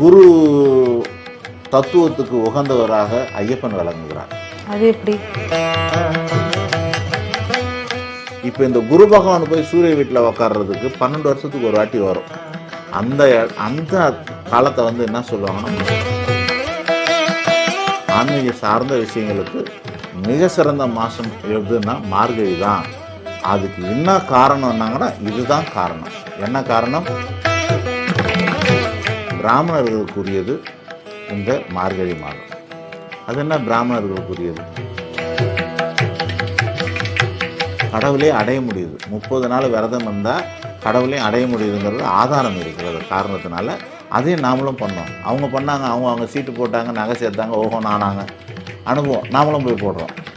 குரு தத்துவத்துக்கு உகந்தவராக ஐயப்பன் விளங்குகிறார். அது எப்படி? இப்போ இந்த குரு பகவான் போய் சூரிய வீட்டில் உக்காடுறதுக்கு பன்னெண்டு வருஷத்துக்கு ஒரு வாட்டி வரும். அந்த அந்த காலத்தை வந்து என்ன சொல்லுவாங்கன்னா ஆன்மீக சார்ந்த விஷயங்களுக்கு மிக சிறந்த மாதம் எதுன்னா மார்கழி தான். அதுக்கு என்ன காரணம்னாங்கன்னா இதுதான் காரணம். என்ன காரணம்? பிராமணர்களுக்குரியது இந்த மார்கழி மாதம். அது என்ன பிராமணர்களுக்குரியது? கடவுளே அடைய முடியுது. முப்பது நாள் விரதம் இருந்தால் கடவுளே அடைய முடியுதுங்கிறது ஆதாரம் இருக்கிறது. காரணத்தினால அதையும் நாமளும் பண்ணோம். அவங்க பண்ணாங்க அவங்க அவங்க சீட்டு போட்டாங்க நகை சேர்த்தாங்க ஓஹோ நானாங்க. அனுபவம். நாமளும் போய் போடுறோம்.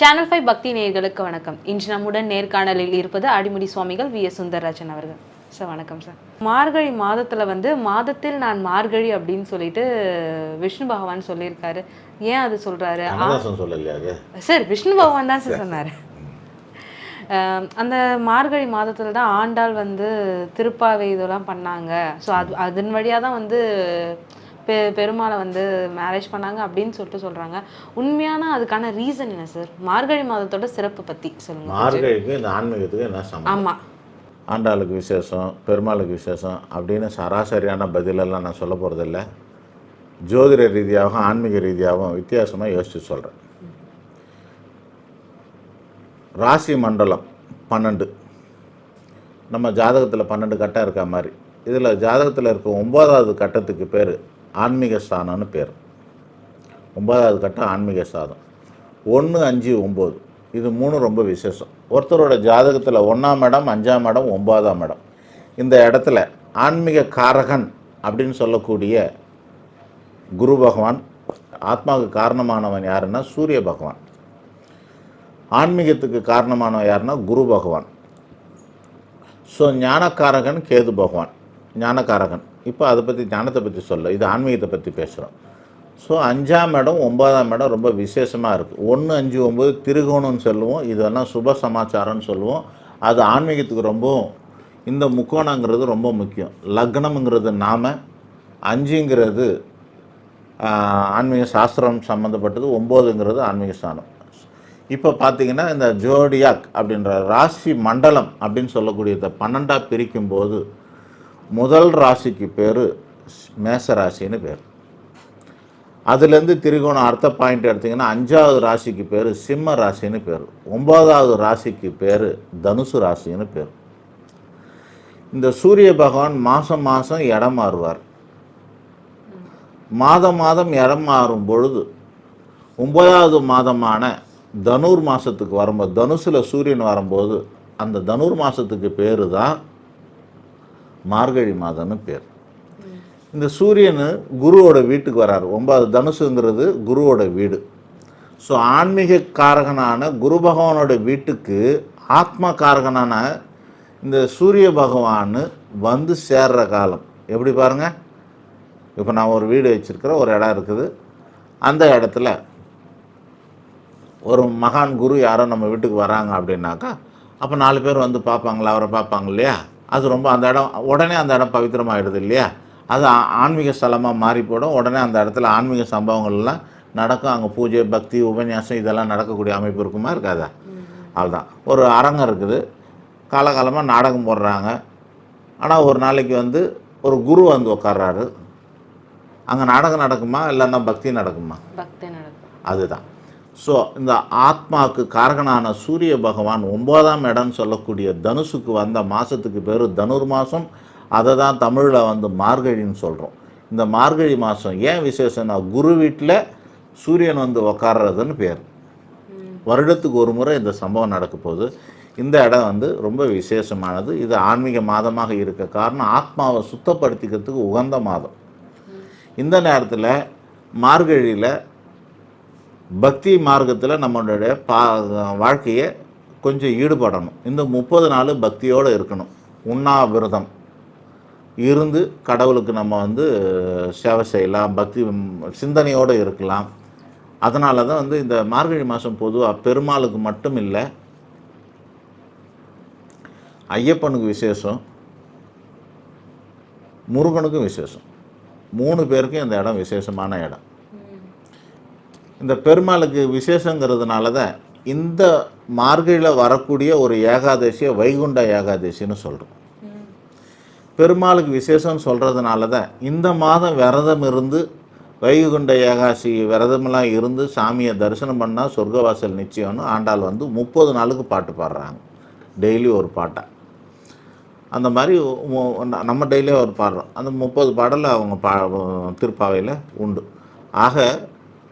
சேனல் ஃபைவ் பக்தி நேயர்களுக்கு வணக்கம். இன்று நம்முடன் நேர்காணலில் இருப்பது அடிமுடி சுவாமிகள் வி. எஸ். சுந்தரராஜன் அவர்கள். சார் வணக்கம் சார். மார்கழி மாதத்துல வந்து மாதத்தில் நான் மார்கழி அப்படின்னு சொல்லிட்டு விஷ்ணு பகவான் சொல்லியிருக்காரு. ஏன் அது அது? சார் விஷ்ணு பகவான் தான் சார் சொன்னார். அந்த மார்கழி மாதத்துல தான் ஆண்டாள் வந்து திருப்பாவை இதெல்லாம் பண்ணாங்க. ஸோ அது அதன் வழியாக தான் வந்து பெ பெருமாளை வந்து மேரேஜ் பண்ணாங்க அப்படின்னு சொல்லிட்டு சொல்றாங்க. உண்மையான அதுக்கான ரீசன் என்ன சார் மார்கழி மாதத்தோட சிறப்பு பத்தி சொல்லுங்க மார்கழிக்கு இந்த ஆன்மீகத்துக்கு என்ன சம்பந்தம் ஆமா. ஆண்டாளுக்கு விசேஷம் பெருமாளுக்கு விசேஷம் அப்படின்னு சராசரியான பதிலெல்லாம் நான் சொல்ல போகிறதில்ல ஜோதிட ரீதியாகவும் ஆன்மீக ரீதியாகவும் வித்தியாசமாக யோசித்து சொல்கிறேன் ராசி மண்டலம் பன்னெண்டு. நம்ம ஜாதகத்தில் பன்னெண்டு கட்டம் இருக்க மாதிரி. இதில் ஜாதகத்தில் இருக்க ஒன்பதாவது கட்டத்துக்கு பேர் ஆன்மீக ஸ்தானம்னு பேர். ஒன்பதாவது கட்டம் ஆன்மீக சாதம் ஒன்று அஞ்சு ஒம்பது. இது மூணு ரொம்ப விசேஷம். ஒருத்தரோட ஜாதகத்தில் ஒன்றாம் இடம் அஞ்சாம் இடம் ஒன்பதாம் இடம். இந்த இடத்துல ஆன்மீக காரகன் அப்படின்னு சொல்லக்கூடிய குரு பகவான் ஆத்மாவுக்கு காரணமானவன் யாருன்னா சூரிய பகவான். ஆன்மீகத்துக்கு காரணமானவன் யாருன்னா குரு பகவான். ஸோ ஞானக்காரகன் கேது பகவான். ஞானக்காரகன். இப்போ அதை பற்றி ஞானத்தை பற்றி சொல்ல. இது ஆன்மீகத்தை பற்றி பேசுகிறோம் ஸோ அஞ்சாம் இடம் ஒன்பதாம் இடம் ரொம்ப விசேஷமாக இருக்குது ஒன்று அஞ்சு ஒம்பது திருகோணம்னு சொல்லுவோம். இதெல்லாம் சுப சமாச்சாரம்னு சொல்லுவோம். அது ஆன்மீகத்துக்கு ரொம்பவும் இந்த முக்கோணங்கிறது ரொம்ப முக்கியம். லக்னம்ங்கிறது நாம அஞ்சுங்கிறது ஆன்மீக சாஸ்திரம் சம்மந்தப்பட்டது ஒம்போதுங்கிறது ஆன்மீக ஸ்தானம் இப்போ பார்த்தீங்கன்னா இந்த ஜோடியாக் அப்படின்ற ராசி மண்டலம் அப்படின்னு சொல்லக்கூடியதை பன்னெண்டாக பன்னெண்டாக பிரிக்கும்போது முதல் ராசிக்கு பேர் மேச ராசின்னு பேர். அதுலேருந்து திரிகோணம் அர்த்த பாயிண்ட் எடுத்திங்கன்னா அஞ்சாவது ராசிக்கு பேர் சிம்ம ராசின்னு பேர். ஒன்பதாவது ராசிக்கு பேர் தனுசு ராசின்னு பேர். இந்த சூரிய பகவான் மாதம் மாதம் இடம் மாறுவார். மாதம் மாதம் இடம் மாறும் பொழுது ஒன்பதாவது மாதமான தனுர் மாதத்துக்கு வரும்போது தனுசில் சூரியன் வரும்போது அந்த தனுர் மாதத்துக்கு பேர் தான் மார்கழி மாதம்னு பேர். இந்த சூரியன் குருவோட வீட்டுக்கு வராரு. ஒன்பது தனுசுங்கிறது குருவோட வீடு. ஸோ ஆன்மீக காரகனான குரு பகவானோட வீட்டுக்கு ஆத்ம காரகனான இந்த சூரிய பகவான் வந்து சேர்ற காலம். எப்படி பாருங்கள் இப்போ நான் ஒரு வீடு வச்சுருக்கிறேன் ஒரு இடம் இருக்குது. அந்த இடத்துல ஒரு மகான் குரு யாரோ நம்ம வீட்டுக்கு வராங்க அப்படின்னாக்கா அப்போ நாலு பேர் வந்து பார்ப்பாங்களா? அவரை பார்ப்பாங்க இல்லையா? அது ரொம்ப அந்த இடம் உடனே அந்த இடம் பவித்திரமாயிடுது இல்லையா? அது ஆன்மீக ஸ்தலமாக மாறி போடும். உடனே அந்த இடத்துல ஆன்மீக சம்பவங்கள்லாம் நடக்கும். அங்கே பூஜை பக்தி உபன்யாசம் இதெல்லாம் நடக்கக்கூடிய அமைப்பு இருக்குமா இருக்காதா? அதுதான் ஒரு அரங்கம் இருக்குது. காலகாலமாக நாடகம் போடுறாங்க. ஆனால் ஒரு நாளைக்கு வந்து ஒரு குரு வந்து உட்கார்றாரு அங்கே நாடகம் நடக்குமா? இல்லைன்னா பக்தி நடக்குமா? பக்தி நடக்கும். அதுதான். ஸோ இந்த ஆத்மாவுக்கு காரகனான சூரிய பகவான் ஒன்பதாம் இடம்னு சொல்லக்கூடிய தனுசுக்கு வந்த மாதத்துக்கு பேர் தனுர் மாதம் அதை தான் தமிழில் வந்து மார்கழின்னு சொல்கிறோம் இந்த மார்கழி மாதம் ஏன் விசேஷம்னா குரு வீட்டில் சூரியன் வந்து உக்காடுறதுன்னு பேர். வருடத்துக்கு ஒரு முறை இந்த சம்பவம் நடக்க போகுது. இந்த இடம் வந்து ரொம்ப விசேஷமானது. இது ஆன்மீக மாதமாக இருக்க காரணம் ஆத்மாவை சுத்தப்படுத்திக்கிறதுக்கு உகந்த மாதம். இந்த நேரத்தில் மார்கழியில் பக்தி மார்க்கத்தில் நம்மளுடைய பா வாழ்க்கையை கொஞ்சம் ஈடுபடணும். இந்த முப்பது நாள் பக்தியோடு இருக்கணும். உண்ணாவிரதம். இருந்து கடவுளுக்கு நம்ம வந்து சேவை செய்யலாம் பக்தி சிந்தனையோடு இருக்கலாம். அதனால தான் வந்து இந்த மார்கழி மாதம் பொதுவாக பெருமாளுக்கு மட்டும் இல்லை ஐயப்பனுக்கு விசேஷம் முருகனுக்கும் விசேஷம். மூணு பேருக்கும் இந்த இடம் விசேஷமான இடம். இந்த பெருமாளுக்கு விசேஷங்கிறதுனால தான் இந்த மார்கழியில் வரக்கூடிய ஒரு ஏகாதசியை வைகுண்ட ஏகாதசின்னு சொல்கிறோம் பெருமாளுக்கு விசேஷம்னு சொல்கிறதுனால தான் இந்த மாதம் விரதம் இருந்து வைகுண்ட ஏகாசி விரதமெல்லாம் இருந்து சாமியை தரிசனம் பண்ணால் சொர்க்கவாசல் நிச்சயம்னு ஆண்டாள் வந்து முப்பது நாளுக்கு பாட்டு பாடுறாங்க. டெய்லி ஒரு பாட்டை. அந்த மாதிரி நம்ம டெய்லியும் ஒரு பாடுறோம். அந்த முப்பது பாடலை அவங்க பா திருப்பாவையில் உண்டு. ஆக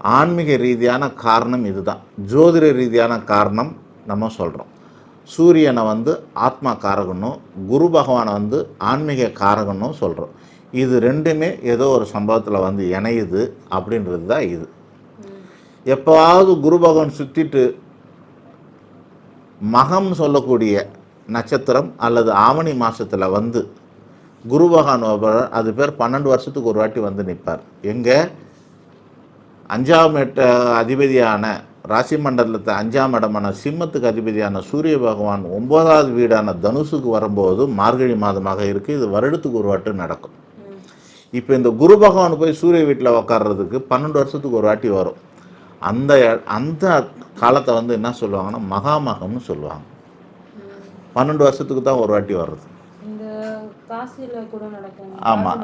ஆன்மீக ரீதியான காரணம் இதுதான். ஜோதிட ரீதியான காரணம் நம்ம சொல்கிறோம் சூரியனை வந்து ஆத்மா காரகனும் குரு பகவானை வந்து ஆன்மீக காரகனும் சொல்கிறோம் இது ரெண்டுமே ஏதோ ஒரு சம்பவத்தில் வந்து இணையுது அப்படின்றது தான் இது. எப்போவாவது குரு பகவான் சுற்றிட்டு மகம் சொல்லக்கூடிய நட்சத்திரம் அல்லது ஆவணி மாதத்தில் வந்து குரு பகவான் அது பேர் பன்னெண்டு வருஷத்துக்கு ஒரு வாட்டி வந்து நிற்பார் எங்கே? அஞ்சாம் எட்ட அதிபதியான ராசி மண்டலத்தை அஞ்சாம் இடமான சிம்மத்துக்கு அதிபதியான சூரிய பகவான் ஒன்பதாவது வீடான தனுசுக்கு வரும்போது மார்கழி மாதமாக இருக்குது இது வருடத்துக்கு ஒரு வாட்டி நடக்கும். இப்போ இந்த குரு பகவான் போய் சூரிய வீட்டில் உக்காடுறதுக்கு பன்னெண்டு வருஷத்துக்கு ஒரு வாட்டி வரும். அந்த அந்த காலத்தை வந்து என்ன சொல்லுவாங்கன்னா மகாமகம்னு சொல்லுவாங்க. பன்னெண்டு வருஷத்துக்கு தான் ஒரு வாட்டி வர்றது இந்த காசியில கூட நடக்கும் ஆமாம்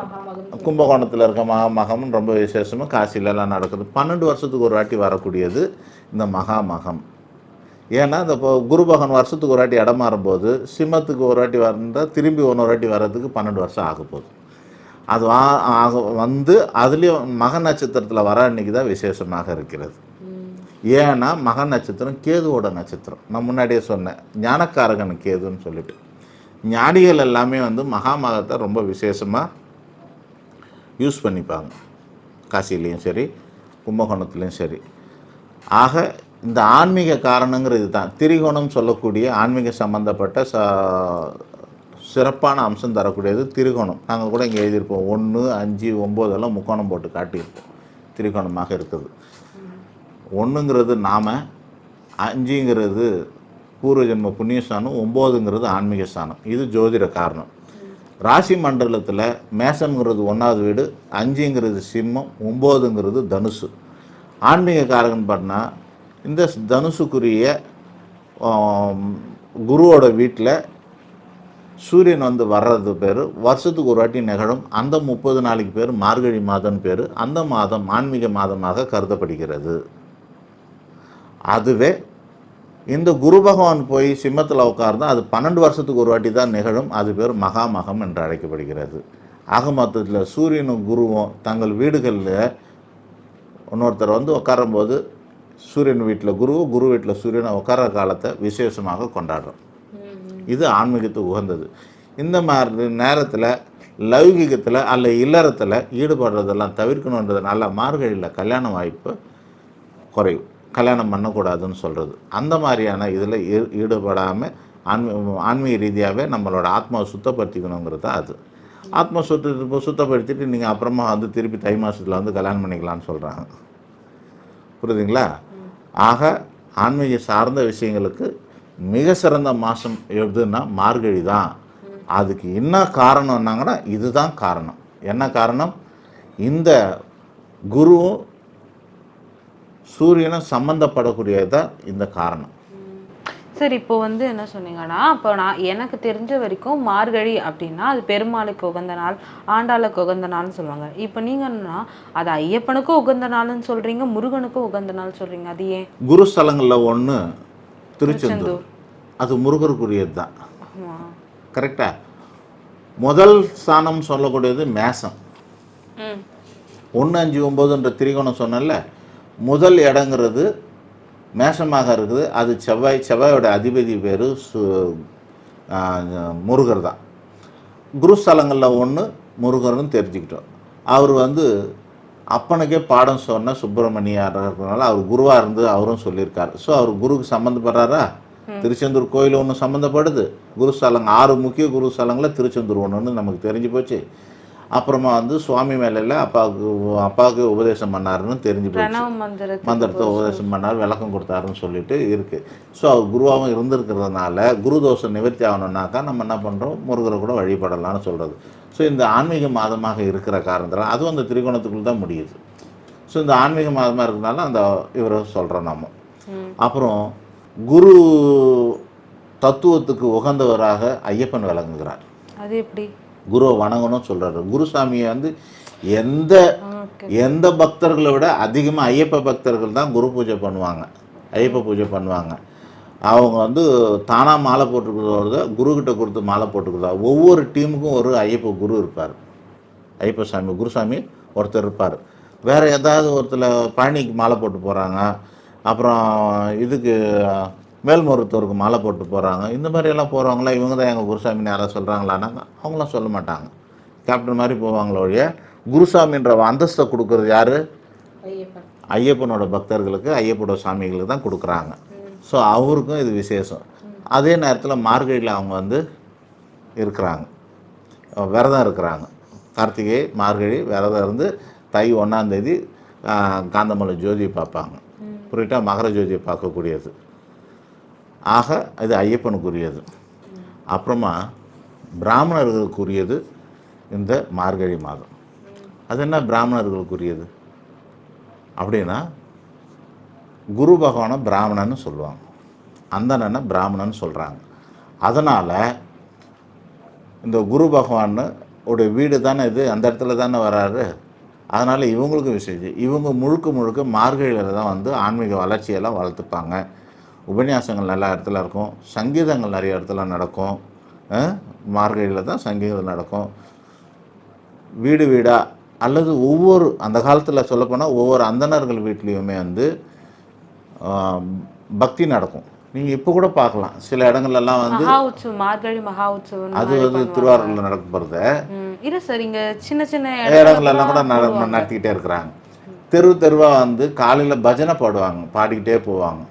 கும்பகோணத்தில் இருக்க மகாமகம்னு ரொம்ப விசேஷமாக காசிலலாம் நடக்குது. பன்னெண்டு வருஷத்துக்கு ஒரு வாட்டி வரக்கூடியது இந்த மகாமகம். ஏன்னா இந்த இப்போ குரு பகவான் வருஷத்துக்கு ஒரு வாட்டி இடம் மாறும்போது சிம்மத்துக்கு ஒரு வாட்டி வரந்தால் திரும்பி ஒன்று வாட்டி வர்றதுக்கு பன்னெண்டு வருஷம் ஆக போகுது. அது வா ஆக வந்து அதுலேயும் மக நட்சத்திரத்தில் வர அன்னைக்கு தான் விசேஷமாக இருக்கிறது. ஏன்னா மக நட்சத்திரம் கேதுவோட நட்சத்திரம். நான் முன்னாடியே சொன்னேன். ஞானக்காரகன் கேதுன்னு சொல்லிட்டு. ஞானிகள் எல்லாமே வந்து மகாமகத்தை ரொம்ப விசேஷமாக யூஸ் பண்ணிப்பாங்க. காசிலையும் சரி கும்பகோணத்துலேயும் சரி. ஆக இந்த ஆன்மீக காரணங்கிறது தான் திரிகோணம் சொல்லக்கூடிய ஆன்மீக சம்பந்தப்பட்ட ச சிறப்பான அம்சம் தரக்கூடியது திரிகோணம். நாங்கள் கூட இங்கே எழுதியிருப்போம். ஒன்று அஞ்சு ஒம்போதெல்லாம் முக்கோணம் போட்டு காட்டியிருப்போம். திரிகோணமாக இருக்குது ஒன்றுங்கிறது நாம் அஞ்சுங்கிறது பூர்வ ஜென்ம புண்ணியஸ்தானம் ஒம்போதுங்கிறது ஆன்மீக ஸ்தானம். இது ஜோதிட காரணம். ராசி மண்டலத்தில் மேசம்ங்கிறது ஒன்றாவது வீடு அஞ்சுங்கிறது சிம்மம் ஒம்போதுங்கிறது தனுசு. ஆன்மீக காரகன் பண்ணால் இந்த தனுசுக்குரிய குருவோட வீட்டில் சூரியன் வந்து வர்றது பேர் வருஷத்துக்கு ஒரு வாட்டி நிகழும். அந்த முப்பது நாளைக்கு பேர் மார்கழி மாதம் பேர். அந்த மாதம் ஆன்மீக மாதமாக கருதப்படுகிறது. அதுவே இந்த குரு பகவான் போய் சிம்மத்தில் உட்கார்ந்தா அது பன்னெண்டு வருஷத்துக்கு ஒரு வாட்டி தான் நிகழும். அது பேர் மகாமகம் என்று அழைக்கப்படுகிறது. ஆக மொத்தத்தில் சூரியனும் குருவும் தங்கள் வீடுகளில் இன்னொருத்தர் வந்து உட்காரும்போது சூரியன் வீட்டில் குரு குரு வீட்டில் சூரியனை உட்கார காலத்தை விசேஷமாக கொண்டாடுறோம். இது ஆன்மீகத்துக்கு உகந்தது. இந்த மாதிரி நேரத்தில் லௌகிகத்தில் அல்ல இல்லறத்தில் ஈடுபடுறதெல்லாம் தவிர்க்கணுன்றதுனால மார்கழியில் கல்யாண வாய்ப்பு குறையும் கல்யாணம் பண்ணக்கூடாதுன்னு சொல்கிறது அந்த மாதிரியான இதில் ஈடுபடாமல் ஆன்மீ ஆன்மீக ரீதியாகவே நம்மளோட ஆத்மாவை சுத்தப்படுத்திக்கணுங்கிறது தான் அது. ஆத்மா சுத்த சுத்தப்படுத்திட்டு நீங்கள் அப்புறமா வந்து திருப்பி தை மாதத்தில் வந்து கல்யாணம் பண்ணிக்கலாம்னு சொல்கிறாங்க புரியுதுங்களா? ஆக ஆன்மீக சார்ந்த விஷயங்களுக்கு மிக சிறந்த மாதம் எதுன்னா மார்கழி தான். அதுக்கு என்ன காரணம்னாங்கன்னா இதுதான் காரணம். என்ன காரணம்? இந்த குருவும் சூரியனும் சம்மந்தப்படக்கூடியதான் இந்த காரணம். சரி இப்போ வந்து என்ன சொன்னீங்கன்னா இப்போ நான் எனக்கு தெரிஞ்ச வரைக்கும் மார்கழி அப்படின்னா அது பெருமாளுக்கு உகந்த நாள் ஆண்டாளுக்கு உகந்த நாள்னு சொல்லுவாங்க. இப்போ நீங்கன்னா அது ஐயப்பனுக்கும் உகந்த நாள்னு சொல்றீங்க முருகனுக்கும் உகந்த நாள் சொல்றீங்க அது ஏன்? குரு ஸ்தலங்களில் ஒன்று திருச்செந்தூர். அது முருகருக்குரியது தான் ஆமா. கரெக்டா? முதல் ஸ்தானம் சொல்லக்கூடியது மேசம். ஒன்று அஞ்சு ஒம்போதுன்ற திரிகோணம் சொன்னேன்ல முதல் இடங்கிறது மேஷமாக இருக்குது. அது செவ்வாய் செவ்வாயோட அதிபதி பேர் சு முருகர் தான். குருஸ்தலங்களில் ஒன்று முருகர்னு தெரிஞ்சுக்கிட்டோம். அவர் வந்து அப்பனுக்கே பாடம் சொன்ன சுப்பிரமணியார் இருக்கிறனால அவர் குருவாக இருந்து அவரும் சொல்லியிருக்காரு. ஸோ அவர் குருக்கு சம்மந்தப்படுறாரா திருச்செந்தூர் கோயில் ஒன்று சம்மந்தப்படுது குருஸ்தலங்க ஆறு முக்கிய குருஸ்தலங்களில் திருச்செந்தூர் ஒன்றுன்னு நமக்கு தெரிஞ்சு போச்சு. அப்புறமா வந்து சுவாமி மேலையில் அப்பாவுக்கு அப்பாவுக்கு உபதேசம் பண்ணாருன்னு தெரிஞ்சு போச்சு. மந்திரத்தை உபதேசம் பண்ணார் விளக்கம் கொடுத்தாருன்னு சொல்லிட்டு இருக்குது ஸோ அவர் குருவாகவும் இருந்திருக்கிறதுனால குரு தோஷம் நிவர்த்தி ஆகணும்னாக்கா நம்ம என்ன பண்ணுறோம் முருகரை கூட வழிபடலாம்னு சொல்கிறது ஸோ இந்த ஆன்மீக மாதமாக இருக்கிற காரணத்தில் அதுவும் அந்த திரிகோணத்துக்குள்ள தான் முடியுது. ஸோ இந்த ஆன்மீக மாதமாக இருக்கிறதுனால அந்த இவரை சொல்கிறோம் நம்ம. அப்புறம் குரு தத்துவத்துக்கு உகந்தவராக ஐயப்பன் விளங்குகிறார். அது எப்படி? குருவை வணங்கணும்னு சொல்கிறாரு குருசாமியை வந்து எந்த எந்த பக்தர்களை விட அதிகமாக ஐயப்ப பக்தர்கள் தான் குரு பூஜை பண்ணுவாங்க. ஐயப்ப பூஜை பண்ணுவாங்க. அவங்க வந்து தானாக மாலை போட்டுக்கிறத குருக்கிட்ட கொடுத்து மாலை போட்டுக்கிறதா? ஒவ்வொரு டீமுக்கும் ஒரு ஐயப்ப குரு இருப்பார். ஐயப்ப சாமி குருசாமி ஒருத்தர் இருப்பார். வேறு ஏதாவது ஒருத்தர் பழனிக்கு மாலை போட்டு போகிறாங்க அப்புறம் இதுக்கு மேல்மருத்துவருக்கு மாலை போட்டு போகிறாங்க இந்த மாதிரி எல்லாம் போகிறவங்களாம் இவங்க தான் எங்கள் குருசாமின்னு யாராவது சொல்கிறாங்களான்னாங்க அவங்களாம் சொல்ல மாட்டாங்க. கேப்டன் மாதிரி போவாங்களோ ஒழிய குருசாமின்ற அந்தஸ்தை கொடுக்கறது யார்? ஐயப்பன். ஐயப்பனோட பக்தர்களுக்கு ஐயப்பனோட சாமிகளுக்கு தான் கொடுக்குறாங்க. ஸோ அவருக்கும் இது விசேஷம். அதே நேரத்தில் மார்கழியில் அவங்க வந்து இருக்கிறாங்க. விரதம் இருக்கிறாங்க. கார்த்திகை மார்கழி விரதம் இருந்து தை ஒன்றாந்தேதி காந்தமலை ஜோதியை பார்ப்பாங்க. புரியிட்டா மகர ஜோதியை பார்க்கக்கூடியது. ஆக இது ஐயப்பனுக்குரியது. அப்புறமா பிராமணர்களுக்குரியது இந்த மார்கழி மாதம். அது என்ன பிராமணர்களுக்குரியது? அப்படின்னா குரு பகவானை பிராமணன்னு சொல்லுவாங்க. அந்தனனை பிராமணன்னு சொல்கிறாங்க அதனால் இந்த குரு பகவான் உடைய வீடு தானே இது? அந்த இடத்துல தானே வராரு? அதனால் இவங்களுக்கு விசேஷம். இவங்க முழுக்க முழுக்க மார்கழியில் தான் வந்து ஆன்மீக வளர்ச்சியெல்லாம் வளர்த்துப்பாங்க. உபன்யாசங்கள் நல்ல இடத்துல இருக்கும். சங்கீதங்கள் நிறைய இடத்துல நடக்கும். மார்கழியில் தான் சங்கீதம் நடக்கும். வீடு வீடா அல்லது ஒவ்வொரு அந்த காலத்தில் சொல்லப்போனால் ஒவ்வொரு அந்தணர்கள் வீட்லேயுமே வந்து பக்தி நடக்கும். நீங்கள் இப்போ கூட பார்க்கலாம். சில இடங்கள்லாம் வந்து மகா உற்சவம் மார்கழி மகா உற்சவம் அது வந்து திருவாரூரில் இல்ல சார் இங்க சின்ன சின்ன இடங்கள்லாம் கூட நட நடத்திக்கிட்டே இருக்கிறாங்க. தெரு தெருவாக வந்து காலையில் பஜனை பாடுவாங்க. பாடிக்கிட்டே போவாங்க.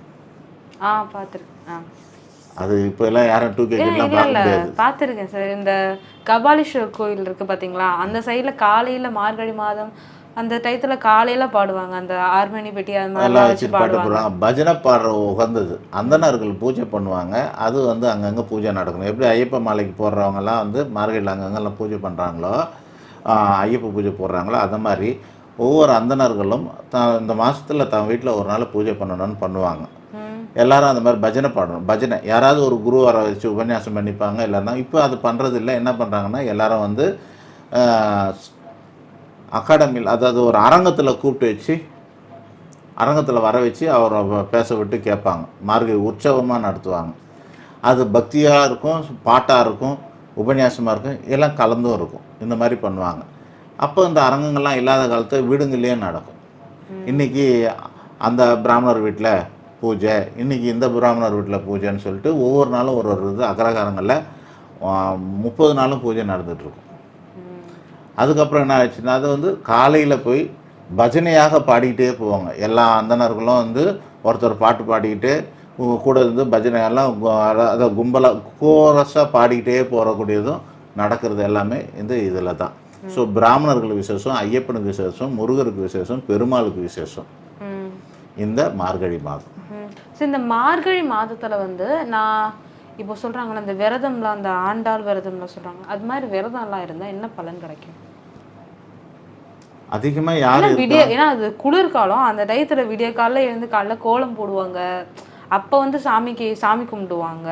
ஆ பார்த்துருக்கேன் ஆ. அது இப்போ எல்லாம் யாரும் டூ கே கிட்லாம் பார்க்க முடியாது. பார்த்துருக்கேன் சார். இந்த கபாலீஸ்வரர் கோயில் இருக்கு பாத்தீங்களா? அந்த சைடுல காலையில மார்கழி மாதம் அந்த டயத்துல காலையில பாடுவாங்க. அந்த ஆர்மணி பெட்டி அது மாதிரிலாம் வச்சு பாட்டு பாடுவாங்க. பஜனை பாடுற உகந்தது. அந்தணர்கள் பூஜை பண்ணுவாங்க. அது வந்து அங்கங்கே பூஜை நடக்கணும். எப்படி ஐயப்ப மாலைக்கு போடுறவங்கலாம் வந்து மார்கழியில் அங்கங்கெல்லாம் பூஜை பண்ணுறாங்களோ ஐயப்ப பூஜை போடுறாங்களோ அந்த மாதிரி ஒவ்வொரு அந்தணர்களும் த இந்த மாதத்தில் தன் வீட்டில் ஒரு நாள் பூஜை பண்ணணும்னு பண்ணுவாங்க. எல்லாரும் அந்த மாதிரி பஜனை பாடணும். பஜனை. யாராவது ஒரு குரு வர வச்சு உபன்யாசம் பண்ணிப்பாங்க இல்லைன்னா இப்போ அது பண்ணுறது இல்லை என்ன பண்ணுறாங்கன்னா எல்லாரும் வந்து அகாடமியில் அதாவது ஒரு அரங்கத்தில் கூப்பிட்டு வச்சு அரங்கத்தில் வர வச்சு அவரை பேச விட்டு கேட்பாங்க. மார்கழி உற்சவமாக நடத்துவாங்க. அது பக்தியாக இருக்கும் பாட்டாக இருக்கும் உபன்யாசமாக இருக்கும் எல்லாம் கலந்தும் இருக்கும். இந்த மாதிரி பண்ணுவாங்க. அப்போ இந்த அரங்கங்கள்லாம் இல்லாத காலத்தில் வீடுங்கள்லேயே நடக்கும். இன்றைக்கி அந்த பிராமணர் வீட்டில் பூஜை இன்றைக்கி இந்த பிராமணர் வீட்டில் பூஜைன்னு சொல்லிட்டு ஒவ்வொரு நாளும் ஒரு ஒரு இது அக்ரகாரங்களில் முப்பது நாளும் பூஜை நடந்துகிட்ருக்கும். அதுக்கப்புறம் என்ன ஆச்சுன்னா அது வந்து காலையில் போய் பஜனையாக பாடிக்கிட்டே போவாங்க. எல்லா அந்தணர்களும் வந்து ஒருத்தர் பாட்டு பாடிக்கிட்டு கூட இருந்து பஜனையெல்லாம் அத- கும்பலாக கோரஸாக பாடிக்கிட்டே போகக்கூடியதும் நடக்கிறது எல்லாமே இந்த இதில் தான். ஸோ பிராமணர்களுக்கு விசேஷம் ஐயப்பனுக்கு விசேஷம் முருகருக்கு விசேஷம் பெருமாளுக்கு விசேஷம். இந்த மார்கழி மாதம். சரி இந்த மார்கழி மாதத்துல வந்து நான் இப்போ சொல்றாங்கல்ல இந்த விரதம்லாம் அந்த ஆண்டாள் விரதம்லாம் சொல்றாங்க. அது மாதிரி விரதம்லாம் இருந்தா என்ன பலன் கிடைக்கும்? அதிகமாக யார் ஏன்னா விடிய ஏன்னா அது குளிர்காலம் அந்த டயத்துல விடிய காலைல எழுந்து காலைல கோலம் போடுவாங்க. அப்ப வந்து சாமிக்கு சாமி கும்பிடுவாங்க.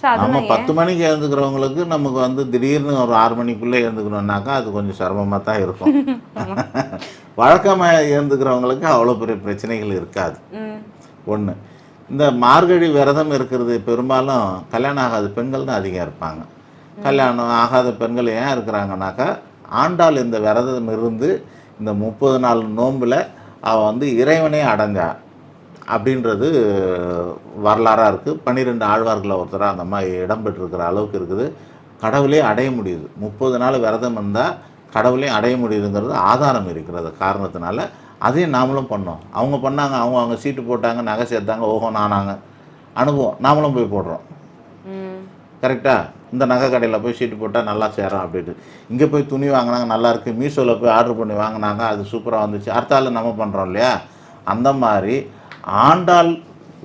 ஸோ நம்ம பத்து மணிக்கு எழுந்துக்கிறவங்களுக்கு நமக்கு வந்து திடீர்னு ஒரு ஆறு மணிக்குள்ளே எழுந்துக்கணுன்னாக்கா அது கொஞ்சம் சிரமமாக தான் இருக்கும். வழக்கமாக எழுந்துக்கிறவங்களுக்கு அவ்வளோ பெரிய பிரச்சனைகள் இருக்காது. ஒன்று இந்த மார்கழி விரதம் இருக்கிறது பெரும்பாலும் கல்யாணம் ஆகாத பெண்கள் தான் அதிகம் இருப்பாங்க. கல்யாணம் ஆகாத பெண்கள் ஏன் இருக்கிறாங்கனாக்கா ஆண்டாள் இந்த விரதம் இருந்து இந்த முப்பது நாள் நோம்பில் அவள் வந்து இறைவனே அடைஞ்சா அப்படின்றது வரலாறாக இருக்குது பன்னிரெண்டு ஆழ்வார்களில் ஒருத்தராக அந்த மாதிரி இடம்பெற்றிருக்கிற அளவுக்கு இருக்குது. கடவுளே அடைய முடியுது. முப்பது நாள் விரதம் இருந்தால் கடவுளே அடைய முடியுதுங்கிறது ஆதாரம் இருக்கிறது காரணத்தினால அதையும் நாமளும் பண்ணோம். அவங்க பண்ணாங்க அவங்க அவங்க சீட்டு போட்டாங்க நகை சேர்த்தாங்க ஓஹோ நானாங்க. அனுபவம் நாமளும் போய் போடுறோம். கரெக்டாக இந்த நகை கடையில் போய் சீட்டு போட்டால் நல்லா சேரும் அப்படின்ட்டு. இங்கே போய் துணி வாங்கினாங்க நல்லா இருக்கு. மீஷோவில் போய் ஆர்டர் பண்ணி வாங்கினாங்க அது சூப்பராக வந்துச்சு. அடுத்தால நம்ம பண்ணுறோம் இல்லையா? அந்த மாதிரி ஆண்டாள்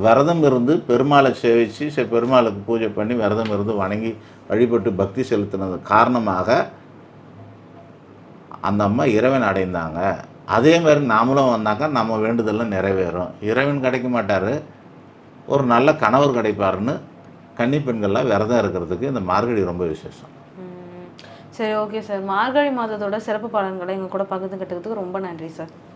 விரதம் இருந்து பெருமாளை சேவிச்சு சரி பெருமாளுக்கு பூஜை பண்ணி விரதம் இருந்து வணங்கி வழிபட்டு பக்தி செலுத்தினது காரணமாக அந்த அம்மா இறைவன் அடைந்தாங்க. அதே மாதிரி நாமளும் வந்தாக்கா நம்ம வேண்டுதலாம் நிறைவேறும். இறைவன் கிடைக்க மாட்டார். ஒரு நல்ல கணவர் கிடைப்பாருன்னு கன்னி பெண்கள்லாம் விரதம் இருக்கிறதுக்கு இந்த மார்கழி ரொம்ப விசேஷம். சரி ஓகே சார். மார்கழி மாதத்தோட சிறப்பு பலன்களை எங்கள் கூட பகிர்ந்துக்கிட்டதுக்கு ரொம்ப நன்றி சார்.